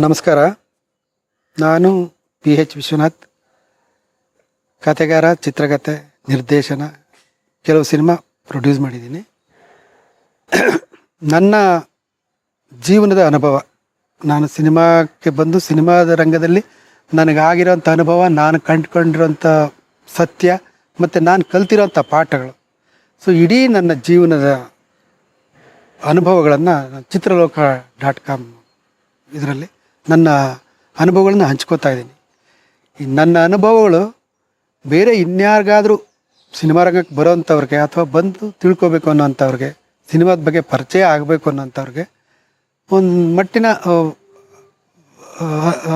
ನಮಸ್ಕಾರ. ನಾನು P H Vishwanath. ಕತೆಗಾರ ಚಿತ್ರಕಥೆ, ನಿರ್ದೇಶನ, ಕೆಲವು ಸಿನಿಮಾ ಪ್ರೊಡ್ಯೂಸ್ ಮಾಡಿದ್ದೀನಿ. ನನ್ನ ಜೀವನದ ಅನುಭವ, ನಾನು ಸಿನಿಮಾಕ್ಕೆ ಬಂದು ಸಿನಿಮಾದ ರಂಗದಲ್ಲಿ ನನಗಾಗಿರೋಂಥ ಅನುಭವ, ನಾನು ಕಂಡುಕೊಂಡಿರೋಂಥ ಸತ್ಯ, ಮತ್ತು ನಾನು ಕಲ್ತಿರೋಂಥ ಪಾಠಗಳು. ಸೊ, ಇಡೀ ನನ್ನ ಜೀವನದ ಅನುಭವಗಳನ್ನು ಚಿತ್ರಲೋಕ ಡಾಟ್ ಕಾಮ್ ಇದರಲ್ಲಿ ನನ್ನ ಅನುಭವಗಳನ್ನ ಹಂಚ್ಕೋತಾ ಇದ್ದೀನಿ. ನನ್ನ ಅನುಭವಗಳು ಬೇರೆ ಇನ್ಯಾರಿಗಾದರೂ ಸಿನಿಮಾ ರಂಗಕ್ಕೆ ಬರೋವಂಥವ್ರಿಗೆ ಅಥವಾ ಬಂದು ತಿಳ್ಕೊಬೇಕು ಅನ್ನೋಂಥವ್ರಿಗೆ, ಸಿನಿಮಾದ ಬಗ್ಗೆ ಪರಿಚಯ ಆಗಬೇಕು ಅನ್ನೋಂಥವ್ರಿಗೆ ಒಂದು ಮಟ್ಟಿನ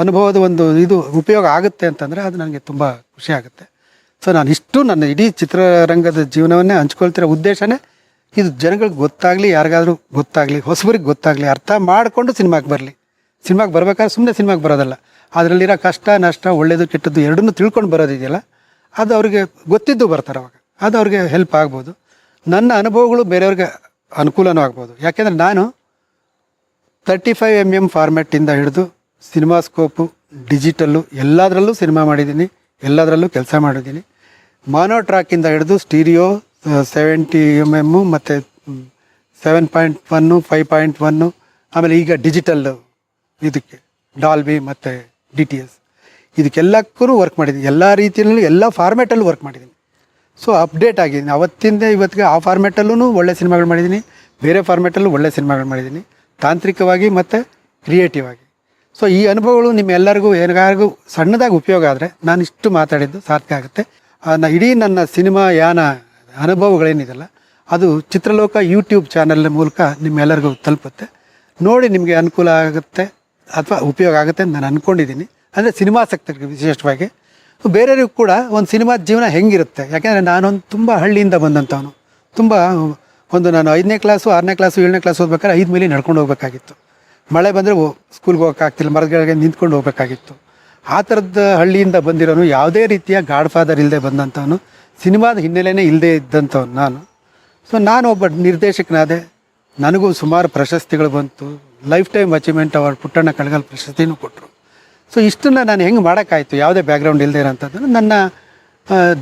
ಅನುಭವದ ಒಂದು ಇದು ಉಪಯೋಗ ಆಗುತ್ತೆ ಅಂತಂದರೆ ಅದು ನನಗೆ ತುಂಬ ಖುಷಿ ಆಗುತ್ತೆ. ಸೊ ನಾನು ಇಷ್ಟು ನನ್ನ ಇಡೀ ಚಿತ್ರರಂಗದ ಜೀವನವನ್ನೇ ಹಂಚ್ಕೊಳ್ತಿರೋ ಉದ್ದೇಶನೇ ಇದು ಜನಗಳಿಗೆ ಗೊತ್ತಾಗಲಿ, ಯಾರಿಗಾದ್ರೂ ಗೊತ್ತಾಗಲಿ, ಹೊಸಬರಿಗೆ ಗೊತ್ತಾಗಲಿ, ಅರ್ಥ ಮಾಡಿಕೊಂಡು ಸಿನಿಮಾಗೆ ಬರಲಿ. ಸಿನಿಮಾಗೆ ಬರ್ಬೇಕಾದ್ರೆ ಸುಮ್ಮನೆ ಸಿನಿಮಾಗೆ ಬರೋದಲ್ಲ. ಅದರಲ್ಲಿರೋ ಕಷ್ಟ, ನಷ್ಟ, ಒಳ್ಳೇದು, ಕೆಟ್ಟದ್ದು ಎರಡನ್ನೂ ತಿಳ್ಕೊಂಡು ಬರೋದಿದೆಯಲ್ಲ? ಅದು ಅವ್ರಿಗೆ ಗೊತ್ತಿದ್ದು ಬರ್ತಾರೆ ಅವಾಗ. ಅದು ಅವ್ರಿಗೆ ಹೆಲ್ಪ್ ಆಗ್ಬೋದು. ನನ್ನ ಅನುಭವಗಳು ಬೇರೆಯವ್ರಿಗೆ ಅನುಕೂಲನೂ ಆಗ್ಬೋದು. ಯಾಕೆಂದರೆ ನಾನು ತರ್ಟಿ ಫೈವ್ ಎಂ ಎಂ ಫಾರ್ಮ್ಯಾಟಿಂದ ಹಿಡಿದು ಸಿನಿಮಾ ಸ್ಕೋಪು ಡಿಜಿಟಲ್ಲು ಎಲ್ಲದರಲ್ಲೂ ಸಿನಿಮಾ ಮಾಡಿದ್ದೀನಿ. ಎಲ್ಲದರಲ್ಲೂ ಕೆಲಸ ಮಾಡಿದ್ದೀನಿ. ಮಾನೋ ಟ್ರ್ಯಾಕಿಂದ ಹಿಡಿದು ಸ್ಟೀರಿಯೋ ಸೆವೆಂಟಿ ಎಂ ಎಮ್ಮು ಮತ್ತು seven point one five point one ಆಮೇಲೆ ಈಗ ಡಿಜಿಟಲ್ ಇದಕ್ಕೆ ಡಾಲ್ಬಿ ಮತ್ತು ಡಿ ಟಿ ಎಸ್ ಇದಕ್ಕೆಲ್ಲಕ್ಕೂ ವರ್ಕ್ ಮಾಡಿದ್ದೀನಿ. ಎಲ್ಲ ರೀತಿಯಲ್ಲೂ ಎಲ್ಲ ಫಾರ್ಮೆಟಲ್ಲೂ ವರ್ಕ್ ಮಾಡಿದ್ದೀನಿ. ಸೊ ಅಪ್ಡೇಟ್ ಆಗಿದ್ದೀನಿ. ಅವತ್ತಿಂದ ಇವತ್ತಿಗೆ ಆ ಫಾರ್ಮೆಟಲ್ಲೂ ಒಳ್ಳೆ ಸಿನಿಮಾಗಳು ಮಾಡಿದ್ದೀನಿ. ಬೇರೆ ಫಾರ್ಮೆಟಲ್ಲೂ ಒಳ್ಳೆ ಸಿನಿಮಾಗಳು ಮಾಡಿದ್ದೀನಿ. ತಾಂತ್ರಿಕವಾಗಿ ಮತ್ತು ಕ್ರಿಯೇಟಿವ್ ಆಗಿ. ಸೊ ಈ ಅನುಭವಗಳು ನಿಮ್ಮೆಲ್ಲರಿಗೂ, ಏನಾರಿಗೂ ಸಣ್ಣದಾಗಿ ಉಪಯೋಗ ಆದರೆ ನಾನು ಇಷ್ಟು ಮಾತಾಡಿದ್ದು ಸಾರ್ಥಕ ಆಗುತ್ತೆ. ನಾನು ನ ಇಡೀ ನನ್ನ ಸಿನಿಮಾ ಯಾನ ಅನುಭವಗಳೇನಿದೆಲ್ಲ, ಅದು ಚಿತ್ರಲೋಕ ಯೂಟ್ಯೂಬ್ ಚಾನಲ್ ಮೂಲಕ ನಿಮ್ಮೆಲ್ಲರಿಗೂ ತಲುಪುತ್ತೆ. ನೋಡಿ ನಿಮಗೆ ಅನುಕೂಲ ಆಗುತ್ತೆ. ಅಥವಾ ಉಪಯೋಗ ಆಗುತ್ತೆ ಅಂತ ನಾನು ಅಂದ್ಕೊಂಡಿದ್ದೀನಿ ಅಂದರೆ ಸಿನಿಮಾಸಕ್ತರಿಗೆ ವಿಶೇಷವಾಗಿ. ಬೇರೆಯವ್ರಿಗೂ ಕೂಡ ಒಂದು ಸಿನಿಮಾದ ಜೀವನ ಹೆಂಗಿರುತ್ತೆ. ಯಾಕೆಂದರೆ ನಾನೊಂದು ತುಂಬ ಹಳ್ಳಿಯಿಂದ ಬಂದಂಥವನು. ತುಂಬ ಒಂದು ನಾನು ಐದನೇ ಕ್ಲಾಸು, ಆರನೇ ಕ್ಲಾಸು, ಏಳನೇ ಕ್ಲಾಸ್ ಓದ್ಬೇಕಾದ್ರೆ ಐದು ಮೈಲಿ ನಡ್ಕೊಂಡು ಹೋಗಬೇಕಾಗಿತ್ತು. ಮಳೆ ಬಂದರೆ ಸ್ಕೂಲ್ಗೆ ಹೋಗೋಕ್ಕಾಗ್ತಿಲ್ಲ ಮರಗಳಿಗೆ ನಿಂತ್ಕೊಂಡು ಹೋಗಬೇಕಾಗಿತ್ತು. ಆ ಥರದ ಹಳ್ಳಿಯಿಂದ ಬಂದಿರೋನು ಯಾವುದೇ ರೀತಿಯ ಗಾಡ್ ಫಾದರ್ ಇಲ್ಲದೆ ಬಂದಂಥವನು. ಸಿನಿಮಾದ ಹಿನ್ನೆಲೆಯೇ ಇಲ್ಲದೆ ಇದ್ದಂಥವ್ನು ನಾನು. ಸೊ ನಾನು ಒಬ್ಬ ನಿರ್ದೇಶಕನಾದೆ. ನನಗೂ ಸುಮಾರು ಪ್ರಶಸ್ತಿಗಳು ಬಂತು. ಲೈಫ್ ಟೈಮ್ ಅಚೀವ್ಮೆಂಟ್ ಅವರು ಪುಟ್ಟಣ್ಣ ಕಳಗಲ್ ಪ್ರಶಸ್ತಿನೂ ಕೊಟ್ಟರು ಸೊ ಇಷ್ಟನ್ನು ನಾನು ಹೆಂಗೆ ಮಾಡೋಕ್ಕಾಯ್ತು? ಯಾವುದೇ ಬ್ಯಾಕ್ಗ್ರೌಂಡ್ ಇಲ್ಲದೆ ಇರೋಂಥದ್ದು ನನ್ನ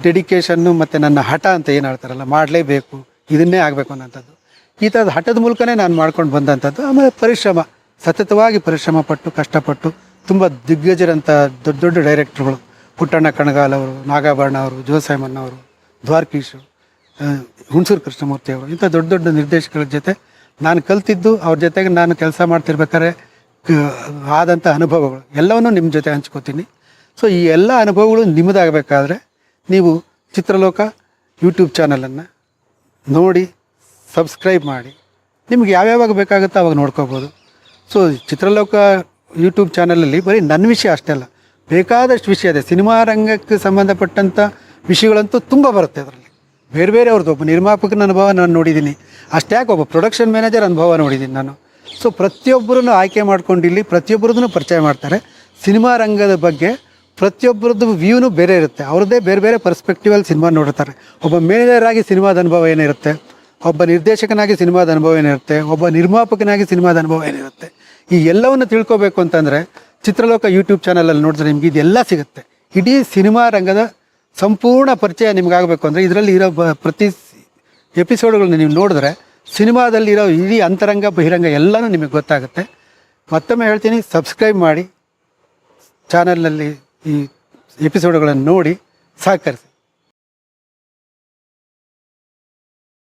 ಡೆಡಿಕೇಶನ್ನು ಮತ್ತು ನನ್ನ ಹಠ ಅಂತ ಏನು ಹೇಳ್ತಾರಲ್ಲ, ಮಾಡಲೇಬೇಕು, ಇದನ್ನೇ ಆಗಬೇಕು ಅನ್ನೋಂಥದ್ದು. ಈ ಥರದ ಹಠದ ಮೂಲಕನೇ ನಾನು ಮಾಡ್ಕೊಂಡು ಬಂದಂಥದ್ದು. ಆಮೇಲೆ ಪರಿಶ್ರಮ, ಸತತವಾಗಿ ಪರಿಶ್ರಮ ಪಟ್ಟು, ಕಷ್ಟಪಟ್ಟು, ತುಂಬ ದಿಗ್ಗಜರಂಥ ದೊಡ್ಡ ದೊಡ್ಡ ಡೈರೆಕ್ಟ್ರುಗಳು ಪುಟ್ಟಣ್ಣ ಕಣಗಾಲ್ ಅವರು, ನಾಗಾಭರಣ ಅವರು ಜೋಸೈಮನ್ ಅವರು, ದ್ವಾರಕೀಶ್ ಹುಣಸೂರು ಕೃಷ್ಣಮೂರ್ತಿ ಅವರು, ಇಂಥ ದೊಡ್ಡ ದೊಡ್ಡ ನಿರ್ದೇಶಕರ ಜೊತೆ ನಾನು ಕಲ್ತಿದ್ದು ಅವ್ರ ಜೊತೆಗೆ ನಾನು ಕೆಲಸ ಮಾಡ್ತಿರ್ಬೇಕಾದ್ರೆ ಆದಂಥ ಅನುಭವಗಳು. ಎಲ್ಲವನ್ನೂ ನಿಮ್ಮ ಜೊತೆ ಹಂಚ್ಕೋತೀನಿ. ಸೊ ಈ ಎಲ್ಲ ಅನುಭವಗಳು ನಿಮ್ಮದಾಗಬೇಕಾದ್ರೆ ನೀವು ಚಿತ್ರಲೋಕ ಯೂಟ್ಯೂಬ್ ಚಾನಲನ್ನು ನೋಡಿ, ಸಬ್ಸ್ಕ್ರೈಬ್ ಮಾಡಿ. ನಿಮ್ಗೆ ಯಾವ್ಯಾವಾಗ ಬೇಕಾಗುತ್ತೋ ಅವಾಗ ನೋಡ್ಕೋಬೋದು. ಸೊ ಚಿತ್ರಲೋಕ ಯೂಟ್ಯೂಬ್ ಚಾನಲಲ್ಲಿ ಬರೀ ನನ್ನ ವಿಷಯ ಅಷ್ಟೇ ಅಲ್ಲ, ಬೇಕಾದಷ್ಟು ವಿಷಯ ಇದೆ. ಸಿನಿಮಾ ರಂಗಕ್ಕೆ ಸಂಬಂಧಪಟ್ಟಂಥ ವಿಷಯಗಳಂತೂ ತುಂಬ ಬರುತ್ತೆ ಅದರಲ್ಲಿ. ಬೇರೆ ಬೇರೆ ಅವ್ರದ್ದು ಒಬ್ಬ ನಿರ್ಮಾಪಕನ ಅನುಭವ ನಾನು ನೋಡಿದ್ದೀನಿ. ಅಷ್ಟ್ಯಾಕೆ ಒಬ್ಬ ಪ್ರೊಡಕ್ಷನ್ ಮ್ಯಾನೇಜರ್ ಅನುಭವ ನೋಡಿದ್ದೀನಿ ನಾನು. ಸೊ ಪ್ರತಿಯೊಬ್ಬರನ್ನು ಆಯ್ಕೆ ಮಾಡ್ಕೊಂಡು ಇಲ್ಲಿ ಪ್ರತಿಯೊಬ್ಬರದ್ದು ಪರಿಚಯ ಮಾಡ್ತಾರೆ. ಸಿನಿಮಾ ರಂಗದ ಬಗ್ಗೆ ಪ್ರತಿಯೊಬ್ಬರದ್ದು ವ್ಯೂನು ಬೇರೆ ಇರುತ್ತೆ. ಅವ್ರದ್ದೇ ಬೇರೆ ಬೇರೆ ಪರ್ಸ್ಪೆಕ್ಟಿವಲ್ಲಿ ಸಿನಿಮಾ ನೋಡ್ತಾರೆ. ಒಬ್ಬ ಮ್ಯಾನೇಜರ್ ಸಿನಿಮಾದ ಅನುಭವ ಏನಿರುತ್ತೆ? ಒಬ್ಬ ನಿರ್ದೇಶಕನಾಗಿ ಸಿನಿಮಾದ ಅನುಭವ ಏನಿರುತ್ತೆ? ಒಬ್ಬ ನಿರ್ಮಾಪಕನಾಗಿ ಸಿನಿಮಾದ ಅನುಭವ ಏನಿರುತ್ತೆ? ಈ ಎಲ್ಲವನ್ನು ತಿಳ್ಕೊಬೇಕು ಅಂತಂದರೆ ಚಿತ್ರಲೋಕ ಯೂಟ್ಯೂಬ್ ಚಾನಲಲ್ಲಿ ನೋಡಿದ್ರೆ ನಿಮ್ಗೆ ಇದೆಲ್ಲ ಸಿಗುತ್ತೆ. ಇಡೀ ಸಿನಿಮಾ ರಂಗದ ಸಂಪೂರ್ಣ ಪರಿಚಯ ನಿಮಗಾಗಬೇಕು ಅಂದರೆ ಇದರಲ್ಲಿ ಇರೋ ಪ್ರತಿ ಎಪಿಸೋಡ್ಗಳನ್ನ ನೀವು ನೋಡಿದ್ರೆ ಸಿನಿಮಾದಲ್ಲಿರೋ ಇಡೀ ಅಂತರಂಗ, ಬಹಿರಂಗ ಎಲ್ಲನೂ ನಿಮಗೆ ಗೊತ್ತಾಗುತ್ತೆ. ಮತ್ತೊಮ್ಮೆ ಹೇಳ್ತೀನಿ, ಸಬ್ಸ್ಕ್ರೈಬ್ ಮಾಡಿ. ಚಾನಲ್ನಲ್ಲಿ ಈ ಎಪಿಸೋಡ್ಗಳನ್ನು ನೋಡಿ ಸಹಕರಿಸಿ.